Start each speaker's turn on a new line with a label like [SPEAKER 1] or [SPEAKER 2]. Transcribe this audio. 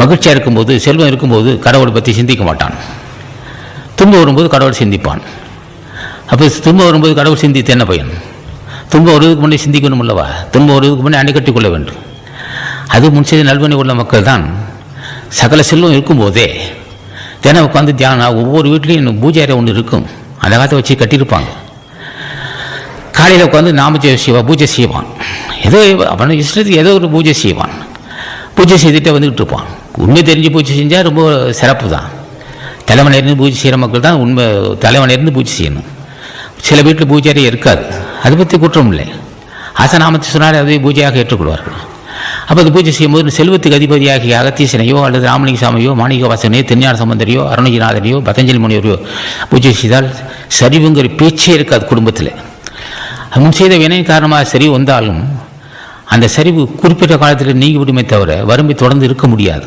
[SPEAKER 1] மகிழ்ச்சியாக இருக்கும்போது செல்வம் இருக்கும்போது கடவுளை பற்றி சிந்திக்க மாட்டான். துன்பம் வரும்போது கடவுள் சிந்திப்பான். அப்போ துன்பம் வரும்போது கடவுள் சிந்தித்து என்ன பயன்? துன்பம் வருவதுக்கு முன்னே சிந்திக்கணும் அல்லவா? துன்பம் வருவதுக்கு முன்னே அணை கொள்ள வேண்டும். அது முன் செய்த நல்வணி உள்ள மக்கள் தான் சகல செல்வம் இருக்கும்போதே தினம் உட்காந்து தியானம் ஒவ்வொரு வீட்லேயும் பூஜை அறை ஒன்று இருக்கும். அந்த காலத்தை வச்சு கட்டியிருப்பாங்க. காலையில் உட்காந்து நாம செய்வான் பூஜை செய்வான். ஏதோ அவனை இஷ்டத்துக்கு ஏதோ ஒரு பூஜை செய்வான். பூஜை செய்துட்டே வந்துக்கிட்டு இருப்பான். உண்மை தெரிஞ்சு பூஜை செஞ்சால் ரொம்ப சிறப்பு தான் தலைவனிலிருந்து பூஜை செய்கிற மக்கள் தான் உண்மை தலைவனிலிருந்து பூஜை செய்யணும். சில வீட்டில் பூஜை இருக்காது. அதை பற்றி குற்றம் இல்லை. ஆசநாமத்தை சொன்னால் அதை பூஜையாக ஏற்றுக்கொள்வார்கள். அப்போ அது பூஜை செய்யும்போது செல்வத்துக்கு அதிபதியாகிய அகத்தீசனையோ அல்லது ராமலிங்க சாமியோ மாணிக வாசனையோ திருஞான சம்பந்தரையோ அருணகிநாதனையோ பதஞ்சலி முனிவரையோ பூஜை செய்தால் சரிவுங்கிற பேச்சே இருக்காது குடும்பத்தில். முன் செய்த வினை காரணமாக சரிவு வந்தாலும் அந்த சரிவு குறிப்பிட்ட காலத்தில் நீங்கி விடுமே தவிர வறுமை தொடர்ந்து இருக்க முடியாது.